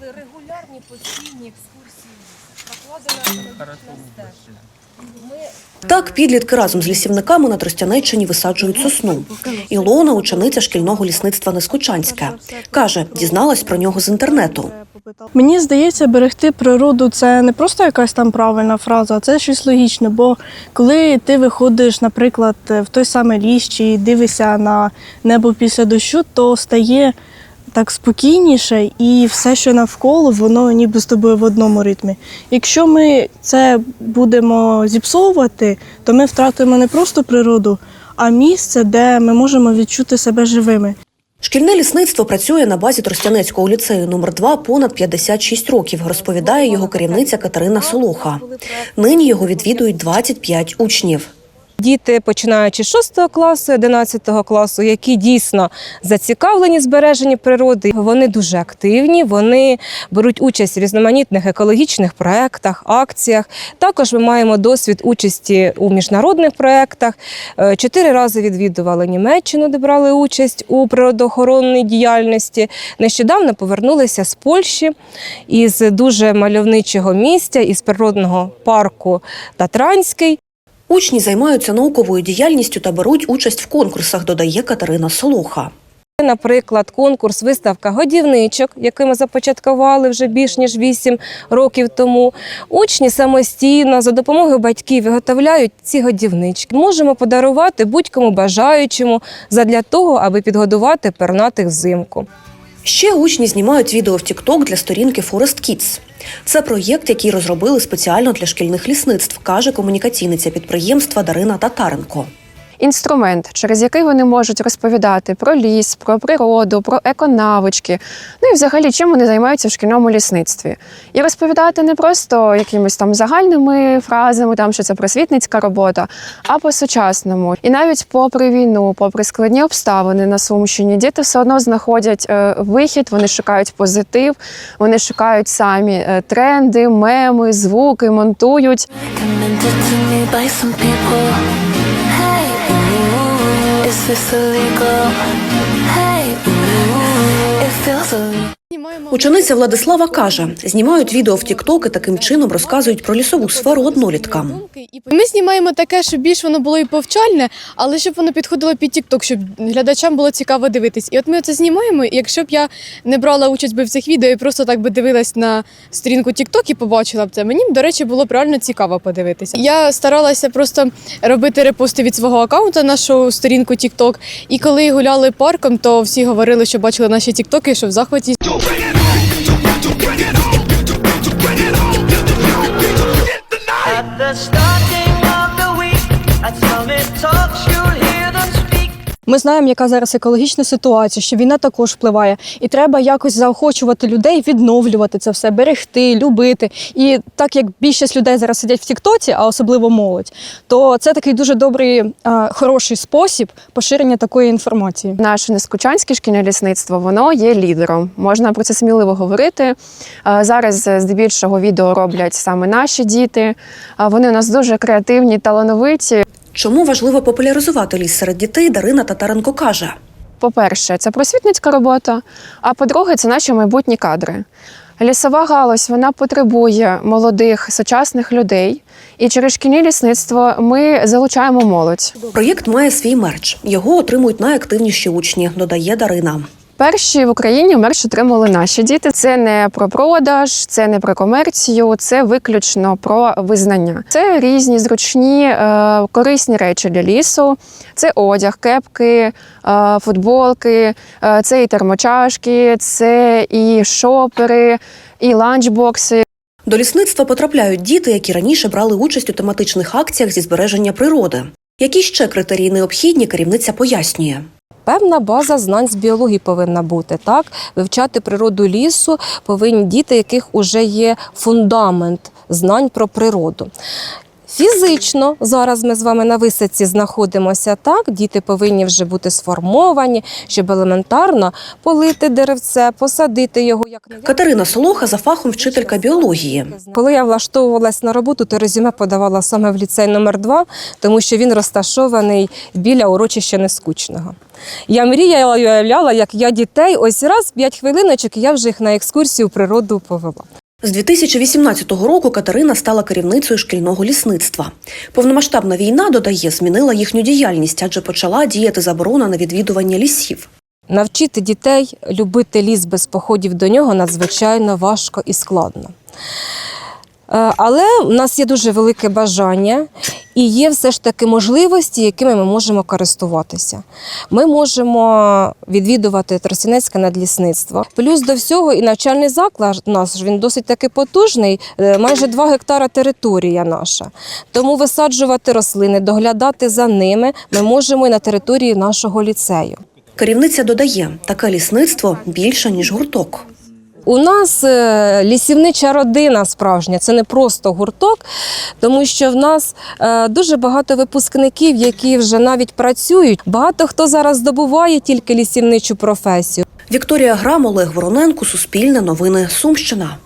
були регулярні постійні екскурсії. Прокладена екологічна стежка. Так, підлітки разом з лісівниками на Тростянеччині висаджують сосну. Ілона – учениця шкільного лісництва Нескучанське. Каже, дізналась про нього з інтернету. Мені здається, берегти природу це не просто якась там правильна фраза, а це щось логічне. Бо коли ти виходиш, наприклад, в той самий ліс чи дивишся на небо після дощу, то стає так спокійніше, і все, що навколо, воно ніби з тобою в одному ритмі. Якщо ми це будемо зіпсовувати, то ми втратимо не просто природу, а місце, де ми можемо відчути себе живими. Шкільне лісництво працює на базі Тростянецького ліцею номер 2 понад 56 років, розповідає його керівниця Катерина Солоха. Нині його відвідують 25 учнів. Діти, починаючи з 6 класу, 11 класу, які дійсно зацікавлені збереженні природи, вони дуже активні. Вони беруть участь в різноманітних екологічних проєктах, акціях. Також ми маємо досвід участі у міжнародних проєктах. Е, Чотири рази відвідували Німеччину, де брали участь у природоохоронній діяльності. Нещодавно повернулися з Польщі із дуже мальовничого місця, із природного парку Татранський. Учні займаються науковою діяльністю та беруть участь в конкурсах, додає Катерина Солоха. Наприклад, конкурс виставка годівничок, який ми започаткували вже більш ніж 8 років тому. Учні самостійно за допомогою батьків виготовляють ці годівнички. Можемо подарувати будь-кому бажаючому задля того, аби підгодувати пернатих взимку. Ще учні знімають відео в TikTok для сторінки Forest Kids. Це проєкт, який розробили спеціально для шкільних лісництв, каже комунікаційниця підприємства Дарина Татаренко. Інструмент, через який вони можуть розповідати про ліс, про природу, про еконавички, ну і взагалі чим вони займаються в шкільному лісництві. І розповідати не просто якимись там загальними фразами, там що це просвітницька робота, а по-сучасному. І навіть попри війну, попри складні обставини на Сумщині, діти все одно знаходять е, вихід, вони шукають позитив, вони шукають самі е, тренди, меми, звуки, монтують. Is this illegal? Учениця Владислава каже, знімають відео в TikTok і таким чином розказують про лісову сферу одноліткам. Ми знімаємо таке, щоб більш воно було і повчальне, але щоб воно підходило під TikTok, щоб глядачам було цікаво дивитись. І от ми це знімаємо. І якщо б я не брала участь би в цих відео і просто так би дивилась на сторінку TikTok і побачила б це, мені б, до речі, було б реально цікаво подивитися. Я старалася просто робити репости від свого аккаунту на нашу сторінку TikTok. І коли гуляли парком, то всі говорили, що бачили наші тіктоки, що в захваті Ми знаємо, яка зараз екологічна ситуація, що війна також впливає, і треба якось заохочувати людей відновлювати це все, берегти, любити. І так як більшість людей зараз сидять в Тіктоці, а особливо молодь, то це такий дуже добрий, хороший спосіб поширення такої інформації. Наше нескучанське шкільне лісництво воно є лідером. Можна про це сміливо говорити. Зараз е, здебільшого відео роблять саме наші діти. Вони у нас дуже креативні, талановиті. Чому важливо популяризувати ліс серед дітей, Дарина Татаренко каже. По-перше, це просвітницька робота. А по-друге, це наші майбутні кадри. Лісова галузь вона потребує молодих сучасних людей. І через шкільне лісництво ми залучаємо молодь. Проєкт має свій мерч. Його отримують найактивніші учні, додає Дарина. Перші в Україні мерч отримали наші діти. Це не про продаж, це не про комерцію, це виключно про визнання. Це різні зручні, е, корисні речі для лісу. Це одяг, кепки, е, футболки, е, це і термочашки, це і шопери, і ланчбокси. До лісництва потрапляють діти, які раніше брали участь у тематичних акціях зі збереження природи. Які ще критерії необхідні, керівниця пояснює. Певна база знань з біології повинна бути. Так, вивчати природу лісу повинні діти, яких вже є фундамент знань про природу. Фізично зараз ми з вами на висадці знаходимося так. Діти повинні вже бути сформовані, щоб елементарно полити деревце, посадити його як Катерина Солоха за фахом вчителька біології. Коли я влаштовувалась на роботу, то резюме подавала саме в ліцей номер 2 тому що він розташований біля урочища Нескучного. Я мріяла і уявляла, як я дітей ось раз 5 хвилиночок, і я вже їх на екскурсію в природу повела. З 2018 року Катерина стала керівницею шкільного лісництва. Повномасштабна війна, додає, змінила їхню діяльність, адже почала діяти заборона на відвідування лісів. Навчити дітей любити ліс без походів до нього надзвичайно важко і складно. Е, Але в нас є дуже велике бажання і є все ж таки можливості, якими ми можемо користуватися. Ми можемо відвідувати Тростянецьке надлісництво. Плюс до всього і навчальний заклад наш він досить таки потужний, е, майже 2 гектара територія наша. Тому висаджувати рослини, доглядати за ними ми можемо і на території нашого ліцею. Керівниця додає, таке лісництво більше, ніж гурток. У нас е, лісівнича родина справжня, це не просто гурток, тому що в нас е, дуже багато випускників, які вже навіть працюють. Багато хто зараз здобуває тільки лісівничу професію. Вікторія Грам, Олег Вороненко, Суспільне новини, Сумщина.